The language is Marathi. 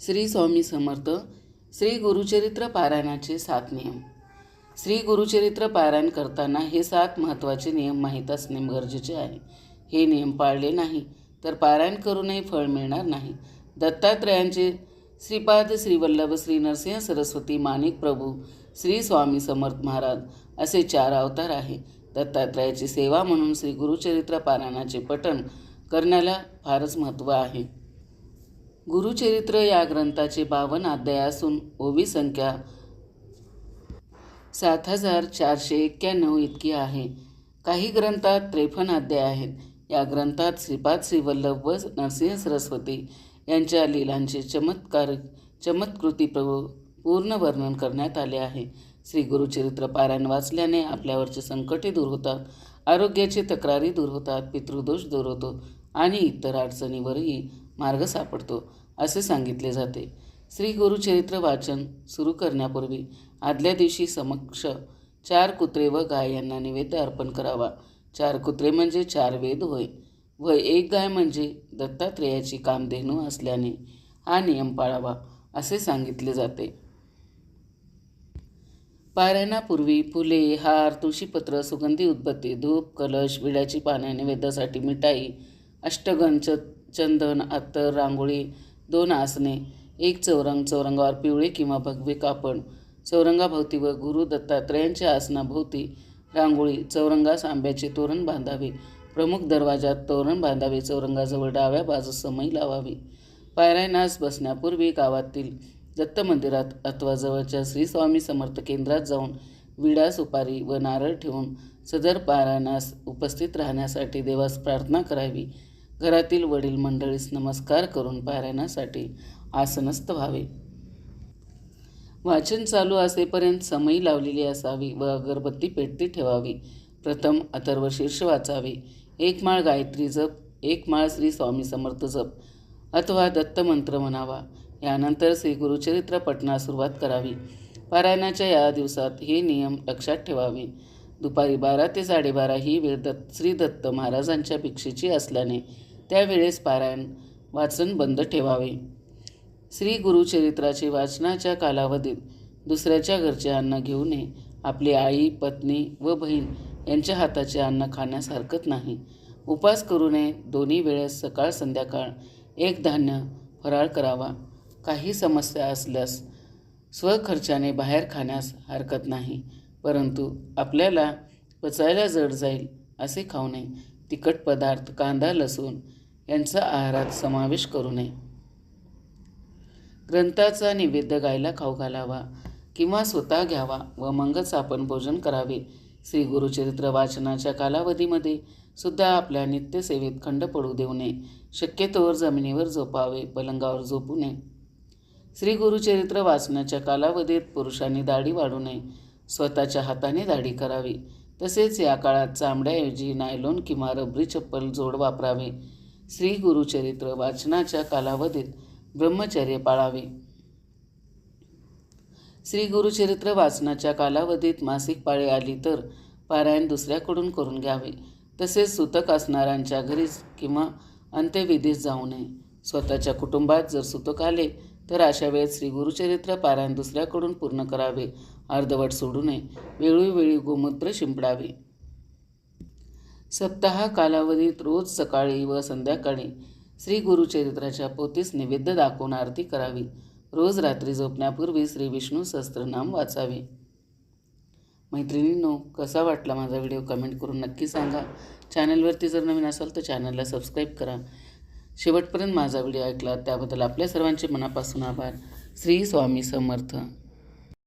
श्री स्वामी समर्थ श्री गुरुचरित्र पारायणाचे सात नियम. श्री गुरुचरित्र पारायण करताना हे सात महत्त्वाचे नियम माहीत असणे गरजेचे आहे. हे नियम पाळले नाही तर पारायण करूनही फळ मिळणार नाही. दत्तात्रयांचे श्रीपाद श्रीवल्लभ श्री नरसिंह सरस्वती माणिक प्रभू श्री स्वामी समर्थ महाराज असे चार अवतार आहे. दत्तात्रयाची सेवा म्हणून श्री गुरुचरित्र पारायणाचे पठण करण्याला फारच महत्त्व आहे. गुरुचरित्र या ग्रंथाचे बावन अध्याय असून ओवी संख्या सात हजार चारशे एक्क्याण्णव इतकी आहे. काही ग्रंथात त्रेपन्न अध्याय आहेत. या ग्रंथात श्रीपाद श्रीवल्लभ व नरसिंह सरस्वती यांच्या लीलांचे चमत्कार चमत्कृती प्रभू पूर्ण वर्णन करण्यात आले आहे. श्री गुरुचरित्र पारायण वाचल्याने आपल्यावरचे संकटे दूर होतात आरोग्याची तक्रारी दूर होतात पितृदोष दूर होतो आणि इतर अडचणीवरही मार्ग सापडतो असे सांगितले जाते. श्री गुरुचरित्र वाचन सुरू करण्यापूर्वी आदल्या दिवशी समक्ष चार कुत्रे व गाय यांना निवेद्य अर्पण करावा. चार कुत्रे म्हणजे चार वेद होय. व एक गाय म्हणजे दत्तात्रेयाची कामधेनू असल्याने हा नियम पाळावा असे सांगितले जाते. पारायणापूर्वी फुले हार तुळशीपत्र सुगंधी उदबत्ती धूप कलश विड्याची पाने नैवेद्यासाठी मिठाई अष्टगंच चंदन अत्तर रांगोळी दोन आसने एक चौरंग चौरंगावर पिवळे किंवा भगवे कापड चौरंगाभोवती व गुरु दत्तात्रयांच्या आसनाभोवती रांगोळी चौरंगास आंब्याचे तोरण बांधावे प्रमुख दरवाजात तोरण बांधावे चौरंगाजवळ डाव्या बाजूस समई लावावी. पायरायनास बसण्यापूर्वी गावातील दत्त मंदिरात अथवा जवळच्या श्रीस्वामी समर्थ केंद्रात जाऊन विडा सुपारी व नारळ ठेवून सदर पारायणास उपस्थित राहण्यासाठी देवास प्रार्थना करावी. घरातील वडील मंडळीस नमस्कार करून पारायणासाठी आसनस्थ व्हावे. वाचन चालू असेपर्यंत समयी लावलेली असावी व अगरबत्ती पेटती ठेवावी. प्रथम अथर्व शीर्ष वाचावे. एक माळ गायत्री जप एक माळ श्री स्वामी समर्थ जप अथवा दत्त मंत्र म्हणावा. यानंतर श्री गुरुचरित्र पठणास सुरुवात करावी. पारायणाच्या या दिवसात हे नियम लक्षात ठेवावे. दुपारी बारा ते साडेबारा ही वेळ दत्त श्री दत्त महाराजांच्या भिक्षेची असल्याने त्यावेळेस पारायण वाचन बंद ठेवावे. श्री गुरुचरित्राचे वाचनाच्या कालावधीत दुसऱ्याच्या घरचे अन्न घेऊ नये आपली आई पत्नी व बहीण यांच्या हाताचे अन्न खाण्यास हरकत नाही. उपास करू नये. दोन्ही वेळेस सकाळ संध्याकाळ एक धान्य फराळ करावा. काही समस्या असल्यास स्वखर्चाने बाहेर खाण्यास हरकत नाही. परंतु आपल्याला पचायला जड जाईल असे खाऊ नये. तिखट पदार्थ कांदा लसूण यांचा आहारात समावेश करू नये. ग्रंथाचा निवेद्य गायला खाऊ घालावा किंवा स्वतः घ्यावा व मगच आपण भोजन करावे. श्री गुरुचरित्र वाचनाच्या कालावधीमध्ये सुद्धा आपल्या नित्यसेवेत खंड पडू देऊ नये. शक्यतोवर जमिनीवर झोपावे पलंगावर झोपू नये. श्री गुरुचरित्र वाचनाच्या कालावधीत पुरुषांनी दाढी वाढू नये. स्वतःच्या हाताने दाढी करावी. तसेच या काळात चामड्याऐवजी नायलॉन किंवा रबरी चप्पल जोड वापरावे. श्री गुरुचरित्र वाचनाच्या कालावधीत ब्रह्मचर्य पाळावे. श्री गुरुचरित्र वाचनाच्या कालावधीत मासिक पाळी आली तर पारायण दुसऱ्याकडून करून घ्यावे. तसेच सुतक असणाऱ्यांच्या घरीच किंवा अंत्यविधीस जाऊ नये. स्वतःच्या कुटुंबात जर सुतक आले तर अशा वेळेत श्री गुरुचरित्र पारायण दुसऱ्याकडून पूर्ण करावे. अर्धवट सोडू नये. वेळोवेळी गोमूत्र शिंपडावे. सप्ताह कालावधीत रोज सकाळी व संध्याकाळी श्री गुरुचरित्राच्या पोतीस निवेद्य दाखवून आरती करावी. रोज रात्री झोपण्यापूर्वी श्री विष्णू सहस्त्रनाम वाचावे. मैत्रिणींनो कसा वाटला माझा व्हिडिओ कमेंट करून नक्की सांगा. चॅनलवरती जर नवीन असाल तर चॅनलला सबस्क्राईब करा. शेवटपर्यंत माझा व्हिडिओ ऐकला त्याबद्दल आपल्या सर्वांचे मनापासून आभार. श्री स्वामी समर्थ.